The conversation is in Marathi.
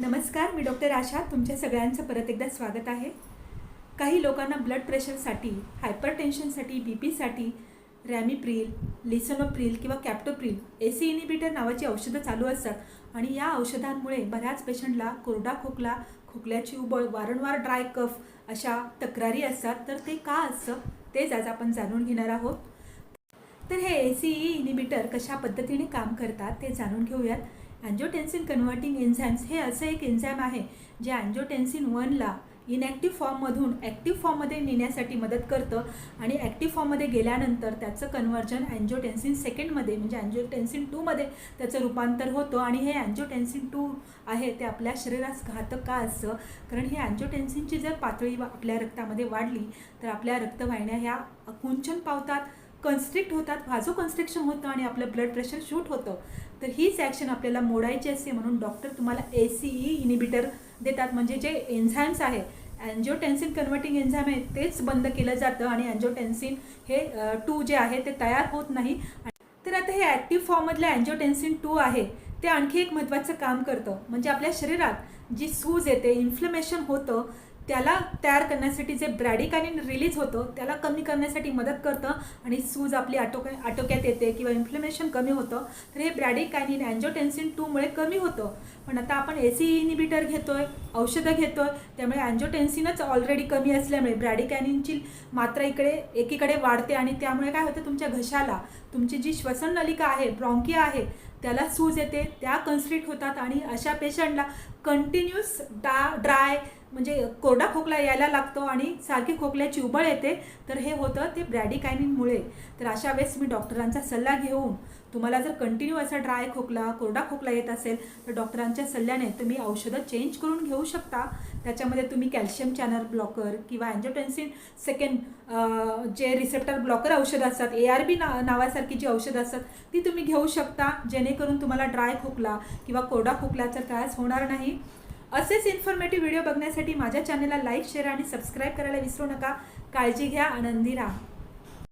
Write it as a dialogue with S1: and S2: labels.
S1: नमस्कार मी डॉक्टर आशा. तुमच्या सगळ्यांचं परत एकदा स्वागत आहे. काही लोकांना ब्लड प्रेशरसाठी हायपर टेन्शनसाठी बी पीसाठी रॅमिप्रिल लिसोनोप्रिल किंवा कॅप्टोप्रिल ए सी इनिबिटर नावाची औषधं चालू असतात आणि या औषधांमुळे बऱ्याच पेशंटला कोरडा खोकला खोकल्याची उबळ वारंवार ड्राय कफ अशा तक्रारी असतात. तर ते का असतं तेच आज आपण जाणून घेणार आहोत. तर हे ए सी ई इनिबिटर कशा पद्धतीने काम करतात ते जाणून घेऊयात. अँजिओटेन्सिन कन्व्हर्टिंग एन्झाईम्स हे असं एक एन्झाईम आहे जे अँजिओटेन्सिन वनला इनॅक्टिव्ह फॉर्ममधून ॲक्टिव्ह फॉर्ममध्ये नेण्यासाठी मदत करतं आणि ॲक्टिव्ह फॉर्ममध्ये गेल्यानंतर त्याचं कन्व्हर्जन अँजिओटेन्सिन सेकंडमध्ये म्हणजे अँजिओटेन्सिन टूमध्ये त्याचं रूपांतर होतं आणि हे अँजिओटेन्सिन टू आहे ते आपल्या शरीरास घातक का असतं कारण हे अँजिओटेन्सिनची जर पातळी आपल्या रक्तामध्ये वाढली तर आपल्या रक्तवाहिन्या ह्या कुंचन पावतात. कन्स्ट्रिक्ट होतात व्हाझो कन्स्ट्रिक्शन होतं आणि आपलं ब्लड प्रेशर शूट होतं. तर हीच ॲक्शन आपल्याला मोडायची असते म्हणून डॉक्टर तुम्हाला ए सी ई इनिबिटर देतात. म्हणजे जे एन्झाईम्स आहे अँजिओटेन्सिन कन्व्हर्टिंग एन्झाईम आहे तेच बंद केलं जातं आणि अँजिओटेन्सिन हे टू जे आहे ते तयार होत नाही. तर आता हे ॲक्टिव्ह फॉर्ममधलं अँजिओटेन्सिन टू आहे ते आणखी एक महत्त्वाचं काम करतं. म्हणजे आपल्या शरीरात जी सूज येते इन्फ्लमेशन होतं त्याला तयार करण्यासाठी जे ब्रॅडिकॅनिन रिलीज होतं त्याला कमी करण्यासाठी मदत करतं आणि सूज आपली आटोक्या आटोक्यात येते किंवा इन्फ्लेमेशन कमी होतं तर हे ब्रॅडिकॅनिन अँजोटेन्सिन टूमुळे कमी होतं. पण आता आपण ए सी इनिबिटर आहे औषधं घेतो आहे त्यामुळे अँजोटेन्सिनच ऑलरेडी कमी असल्यामुळे ब्रॅडिकॅनिनची मात्रा इकडे एकीकडे वाढते आणि त्यामुळे काय होतं तुमच्या घशाला तुमची जी श्वसन नलिका आहे ब्रॉन्की आहे त्याला सूज येते त्या कन्स्ट्रिक्ट होतात आणि अशा पेशंटला कंटिन्युअस डा ड्राय म्हणजे कोरडा खोकला यायला लागतो आणि सारखी खोकल्याची उबळ येते तर हे होतं ते ब्रॅडिकायनिनमुळे तर अशा वेळेस मी डॉक्टरांचा सल्ला घेऊन तुम्हाला जर कंटिन्यू असा ड्राय खोकला कोरडा खोकला येत असेल तर डॉक्टरांच्या सल्ल्याने तुम्ही औषधं चेंज करून घेऊ शकता. त्याच्यामध्ये तुम्ही कॅल्शियम चॅनल ब्लॉकर किंवा अँजोटेन्सिन सेकंड जे रिसेप्टर ब्लॉकर औषधं असतात ए आर बी ना नावासारखी जी औषधं असतात ती तुम्ही घेऊ शकता. जेणेकरून तुम्हाला ड्राय खोकला किंवा कोरडा खोकल्याचा त्रास होणार नाही. असेच इन्फॉर्मेटिव्ह व्हिडिओ बघण्यासाठी माझ्या चॅनलला लाईक शेअर आणि सबस्क्राईब करायला विसरू नका. काळजी घ्या आनंदी राहा.